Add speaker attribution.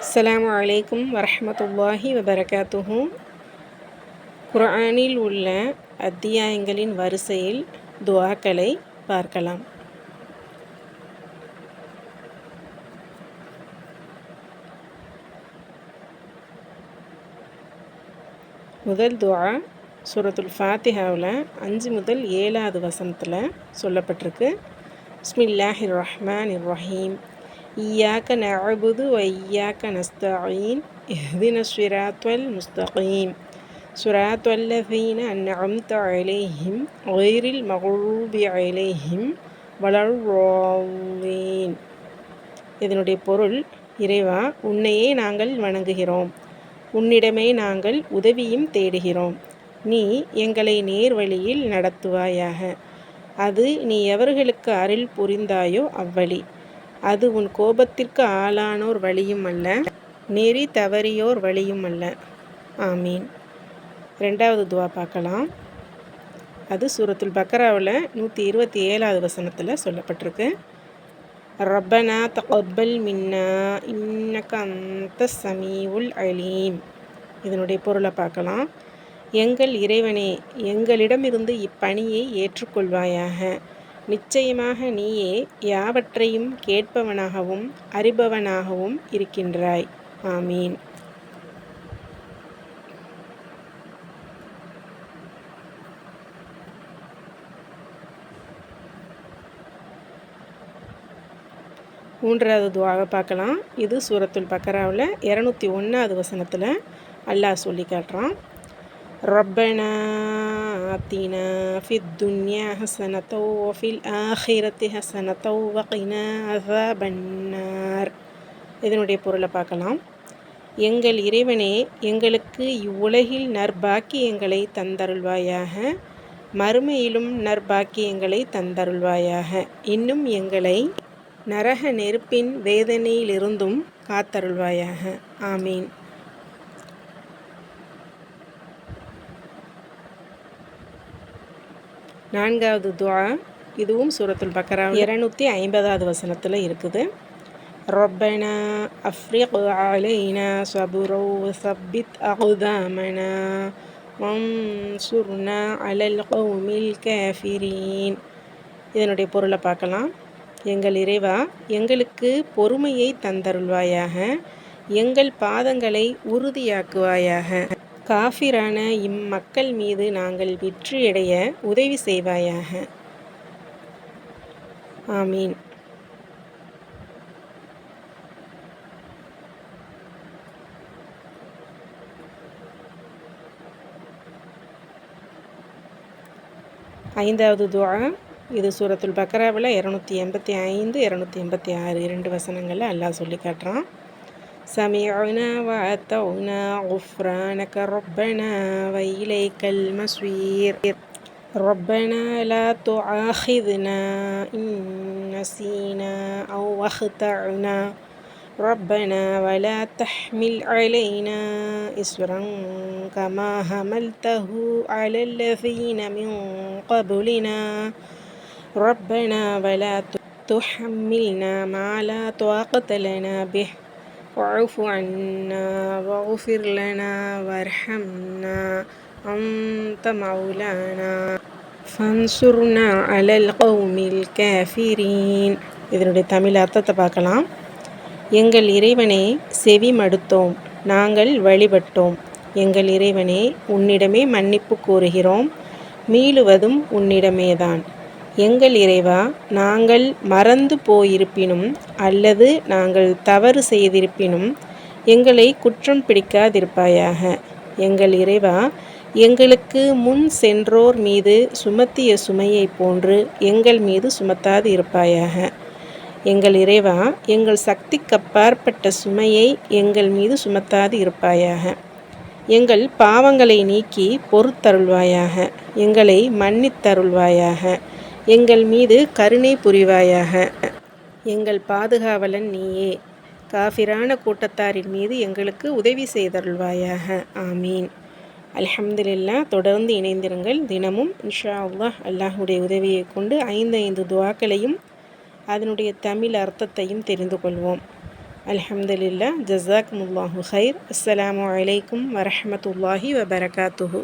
Speaker 1: அஸ்லாம் வலைக்கும் வரமத்துல்லாஹி வபரகாத்துஹும் குர்ஆனில் உள்ள அத்தியாயங்களின் வரிசையில் துவாக்களை பார்க்கலாம். முதல் துவா சூரத்துல் ஃபாத்திஹாவில் அஞ்சு முதல் ஏழாவது வசனத்தில் சொல்லப்பட்டிருக்கு. பிஸ்மில்லாஹிர் ரஹ்மான் ரஹீம் இய்யாக்க நஅபுது வ நஸ்தாயின் எதின இஹ்தின ஸிராத்தல் முஸ்தகீம் ஸிராத்தல் லதீன அன்அம்த அலைஹிம் கைரில் மக்லூபி அலைஹிம் இதனுடைய பொருள் இறைவா உன்னையே நாங்கள் வணங்குகிறோம். உன்னிடமே நாங்கள் உதவியும் தேடுகிறோம். நீ எங்களை நேர்வழியில் நடத்துவாயாக. அது நீ எவர்களுக்கு அருள் புரிந்தாயோ அவ்வழி. அது உன் கோபத்திற்கு ஆளானோர் வழியும் அல்ல நெறி தவறியோர் வழியும் அல்ல. ஆமீன். ரெண்டாவது துவா பார்க்கலாம். அது சூரத்துல் பக்கராவில் நூற்றி இருபத்தி ஏழாவது வசனத்தில் சொல்லப்பட்டிருக்கு. ரப்பனா தகப்பல் மின்னா இன்னக்க அந்த சமீவுல் அலீம். இதனுடைய பொருளை பார்க்கலாம். எங்கள் இறைவனே எங்களிடமிருந்து இப்பணியை ஏற்றுக்கொள்வாயாக. நிச்சயமாக நீயே யாவற்றையும் கேட்பவனாகவும் அறிபவனாகவும் இருக்கின்றாய். ஆமீன். மூன்றாவது துவாவை பார்க்கலாம். இது சூரத்துல் பக்கராவில் இரநூத்தி ஒன்றாவது வசனத்தில் அல்லாஹ் சொல்லி காட்டுறான். ரப்பனா ஆத்தினா الدنيا حسنة وفي الآخرة حسنة وقنا عذاب النار. இதனுடைய பொருளை பார்க்கலாம். எங்கள் இறைவனே எங்களுக்கு இவ்வுலகில் நற்பாக்கியங்களை தந்தருள்வாயாக. மறுமையிலும் நற்பாக்கியங்களை தந்தருள்வாயாக. இன்னும் எங்களை நரக நெருப்பின் வேதனையிலிருந்தும் காத்தருள்வாயாக. ஆமீன். நான்காவது துவா இதுவும் சூரத்துல் பக்கரா. இரநூத்தி ஐம்பதாவது வசனத்தில் இருக்குது. ரப்பனா அஃப்ரிக் அலைனா சபுரோ சப்பித் அகுதாமனா வம்சுர்னா அலல் கௌமில் கேஃபிரீன். இதனுடைய பொருளை பார்க்கலாம். எங்கள் இறைவா எங்களுக்கு பொறுமையை தந்தருள்வாயாக எங்கள் பாதங்களை உறுதியாக்குவாயாக. காஃபிரான இம்மக்கள் மீது நாங்கள் வெற்றியடைய உதவி செய்வாயாக. ஆமீன். ஐந்தாவது துவா. இது சூரத்துல் பக்ராவில் இரநூத்தி எண்பத்தி ஐந்து இரநூத்தி எண்பத்தி ஆறு இரண்டு வசனங்களில் அல்லாஹ் சொல்லி காட்டுறான். سمعنا وأطعنا غفرانك ربنا وإليك المصير. ربنا لا تؤاخذنا إن نسينا أو أخطأنا. ربنا ولا تحمل علينا إسرا كما حملته على الذين من قبلنا. ربنا ولا تحملنا ما لا طاقة لنا به. واعف عنا واغفر لنا وارحمنا أنت مولانا فانصرنا على القوم الكافرين இதனுடைய தமிழ் அர்த்தத்தை பார்க்கலாம் எங்கள் இறைவனே செவி மடுத்தோம் நாங்கள் வழிபட்டோம் எங்கள் இறைவனே உன்னிடமே மன்னிப்பு கோருகிறோம் மீளுவதும் உன்னிடமேதான் எங்கள் இறைவா நாங்கள் மறந்து போயிருப்பினும் அல்லது நாங்கள் தவறு செய்திருப்பினும் எங்களை குற்றம் பிடிக்காதிருப்பாயாக. எங்கள் இறைவா எங்களுக்கு முன் சென்றோர் மீது சுமத்திய சுமையை போன்று எங்கள் மீது சுமத்தாது இருப்பாயாக. எங்கள் இறைவா எங்கள் சக்திக்கு அப்பாற்பட்ட சுமையை எங்கள் மீது சுமத்தாது இருப்பாயாக. எங்கள் பாவங்களை நீக்கி பொறுத்தருள்வாயாக. எங்களை மன்னித்தருள்வாயாக. எங்கள் மீது கருணை புரிவாயாக. எங்கள் பாதுகாவலன் நீயே. காஃபிரான கூட்டத்தாரின் மீது எங்களுக்கு உதவி செய்தருள்வாயாக. ஆமீன். அல்ஹம்துலில்லா தொடர்ந்து இணைந்திருங்கள். தினமும் இன்ஷா அல்லாஹ் அல்லாஹுடைய உதவியை கொண்டு ஐந்து ஐந்து துவாக்களையும் அதனுடைய தமிழ் அர்த்தத்தையும் தெரிந்து கொள்வோம். அலமதுல்லா ஜசாக் முல்லாஹு ஹைர் அஸ்லாம் வலைக்கம் வரமத்துல்லாஹி வபரகாத்துஹூ.